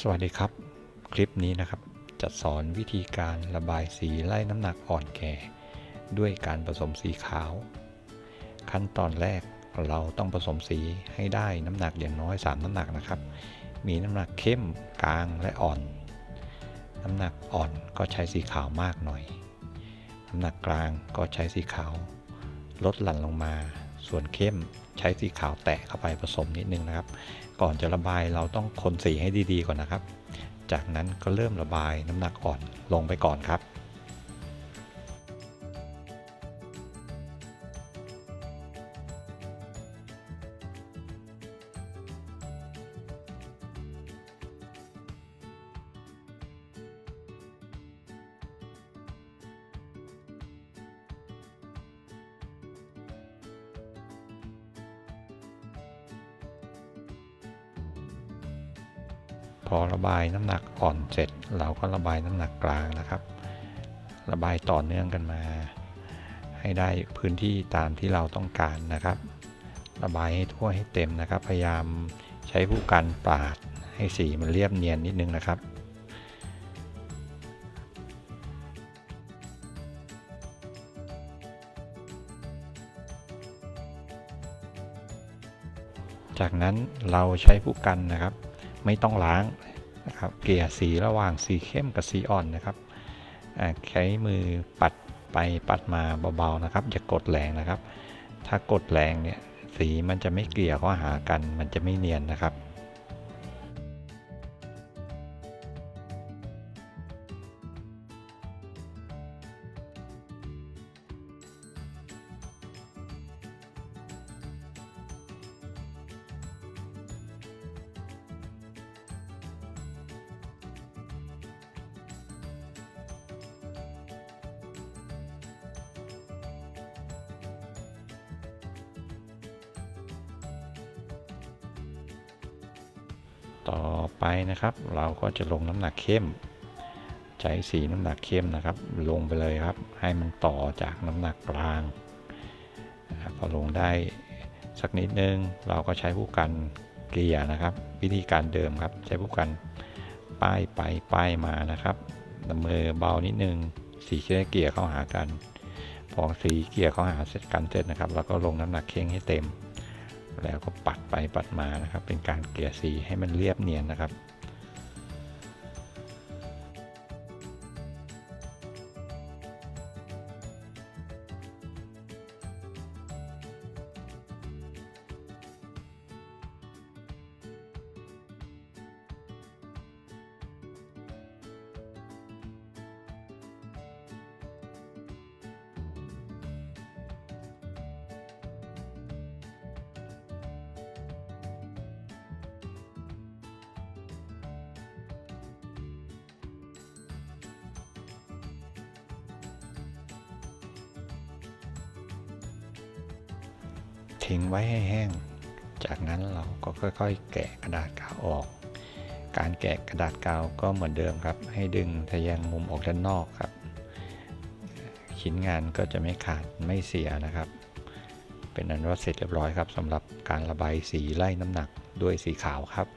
สวัสดีครับ คลิปนี้นะครับจะสอนวิธีการระบายสีไล่น้ำหนักอ่อนแก่ ด้วยการผสมสีขาว ขั้นตอนแรกเราต้องผสมสีให้ได้น้ำหนักอย่างน้อย 3 น้ำหนักนะครับ มีน้ำหนักเข้มกลางและอ่อน น้ำหนักอ่อนก็ใช้สีขาวมากหน่อย น้ำหนักกลางก็ใช้สีขาว ลดหลั่นลงมา ส่วนเข้มใช้สีขาวแตะเข้าไปผสมนิดนึงนะครับ ก่อนจะระบายเราต้องคนสีให้ดีๆก่อนนะครับ จากนั้นก็เริ่มระบายน้ำหนักอ่อนลงไปก่อนครับ อระบายน้ำหนักอ่อนเสร็จ เราก็ระบายน้ำหนักกลางนะครับ ระบายต่อเนื่องกันมา ให้ได้พื้นที่ตามที่เราต้องการนะครับ ระบายให้ทั่วให้เต็มนะครับ พยายามใช้ผู้กันปาดให้สีมันเรียบเนียนนิดนึงนะครับจากนั้นเราใช้ผู้กันนะครับ ไม่ต้องล้างนะครับเกลี่ยสีระหว่างสีเข้มกับสีอ่อนนะครับใช้มือปัดไปปัดมาเบาๆนะครับอย่ากดแรงนะครับ ถ้ากดแรงเนี่ยสีมันจะไม่เกลี่ยเข้าหากันมันจะไม่เนียนนะครับ ต่อไปนะครับ เราก็จะลงน้ำหนักเข้ม ใช้สีน้ำหนักเข้มนะครับ ลงไปเลยครับ ให้มันต่อจากน้ำหนักกลางพอลงได้สักนิดนึง เราก็ใช้ผู้กันเกลี่ยนะครับ วิธีการเดิมครับ ใช้ผู้กันป้ายไปป้ายมานะครับมือเบานิดนึงสีจะได้เกลี่ยเข้าหากัน พอสีเกลี่ยเข้าหาเสร็จกันเสร็จนะครับ เราก็ลงน้ำหนักเค้งให้เต็ม แล้วก็ปัดไปปัดมานะครับ เป็นการเกลี่ยสีให้มันเรียบเนียนนะครับ ทิ้งไว้ให้แห้ง จากนั้นเราก็ค่อยๆ แกะกระดาษกาวออก การแกะกระดาษกาวก็เหมือนเดิมครับ ให้ดึงทะแยงมุมออกด้านนอกครับ ชิ้นงานก็จะไม่ขาดไม่เสียนะครับ เป็นอันว่าเสร็จเรียบร้อยครับสำหรับการระบายสีไล่น้ำหนักด้วยสีขาวครับ